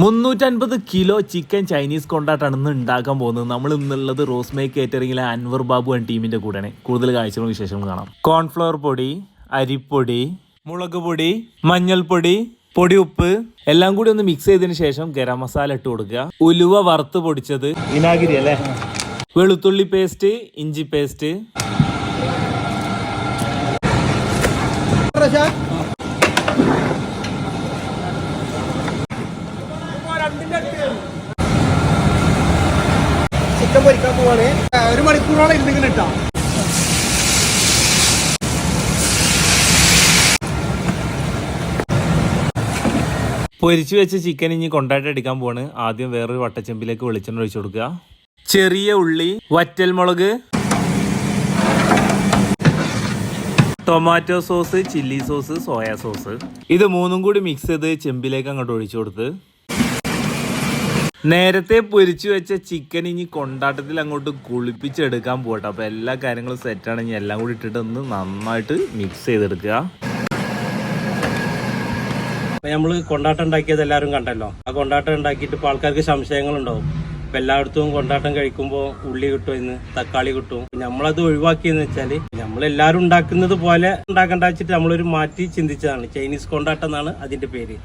മുന്നൂറ്റൻപത് kilo chicken Chinese കൊണ്ടാട്ടാണ് ഇന്ന് ഉണ്ടാക്കാൻ പോകുന്നത്. നമ്മൾ ഇന്നുള്ളത് റോസ്മേ കേറ്ററിംഗിലെ അൻവർ ബാബു ആൻഡ് ടീമിന്റെ കൂടെയാണ്. കൂടുതൽ കാഴ്ചകളും വിശേഷങ്ങളും കാണാം. കോൺഫ്ലവർ പൊടി അരിപ്പൊടി മുളക് പൊടി മഞ്ഞൾപ്പൊടി പൊടി ഉപ്പ് എല്ലാം കൂടി ഒന്ന് മിക്സ് ചെയ്തതിന് ശേഷം ഗരം മസാല ഇട്ട് കൊടുക്കുക. ഉലുവ വറുത്ത് പൊടിച്ചത് വിനാഗിരി അല്ലേ? വെളുത്തുള്ളി പേസ്റ്റ് ഇഞ്ചി പേസ്റ്റ് ചിക്കൻ പൊരിക്കാൻ പോവാണ്. ഒരു മണിക്കൂറോളം ഇരുന്നിങ്ങനെ ഇട്ടാ. പൊരിച്ചു വെച്ച ചിക്കൻ ഇനി കൊണ്ടായിട്ട് എടുക്കാൻ പോവാണ്. ആദ്യം വേറൊരു വട്ടച്ചെമ്പിലേക്ക് വെളിച്ചെണ്ണ ഒഴിച്ചു കൊടുക്കുക. ചെറിയ ഉള്ളി വറ്റൽ മുളക് tomato sauce chilli sauce soya sauce ഇത് മൂന്നും കൂടി മിക്സ് ചെയ്ത് ചെമ്പിലേക്ക് അങ്ങോട്ട് ഒഴിച്ചു കൊടുത്ത് നേരത്തെ പൊരിച്ചു വെച്ച ചിക്കൻ ഇനി കൊണ്ടാട്ടത്തിൽ അങ്ങോട്ട് കുളിപ്പിച്ചെടുക്കാൻ പോട്ടെ അപ്പോൾ എല്ലാ കാര്യങ്ങളും സെറ്റാണ് ഇനി എല്ലാം കൂടി ഇട്ടിട്ട് ഒന്ന് നന്നായിട്ട് മിക്സ് ചെയ്തെടുക്കുക. അപ്പൊ നമ്മൾ കൊണ്ടാട്ടം ഉണ്ടാക്കിയത് എല്ലാവരും കണ്ടല്ലോ. ആ കൊണ്ടാട്ടം ഉണ്ടാക്കിയിട്ട് ഇപ്പൊ ആൾക്കാർക്ക് സംശയങ്ങളുണ്ടാവും. ഇപ്പൊ എല്ലായിടത്തും കൊണ്ടാട്ടം കഴിക്കുമ്പോൾ ഉള്ളി കിട്ടും ഇന്ന് തക്കാളി കിട്ടും. നമ്മളത് ഒഴിവാക്കിയെന്ന് വെച്ചാൽ നമ്മളെല്ലാരും ഉണ്ടാക്കുന്നത് പോലെ ഉണ്ടാക്കണ്ട വെച്ചിട്ട് നമ്മളൊരു മാറ്റി ചിന്തിച്ചതാണ്. ചൈനീസ് കൊണ്ടാട്ടം എന്നാണ് അതിന്റെ പേര്.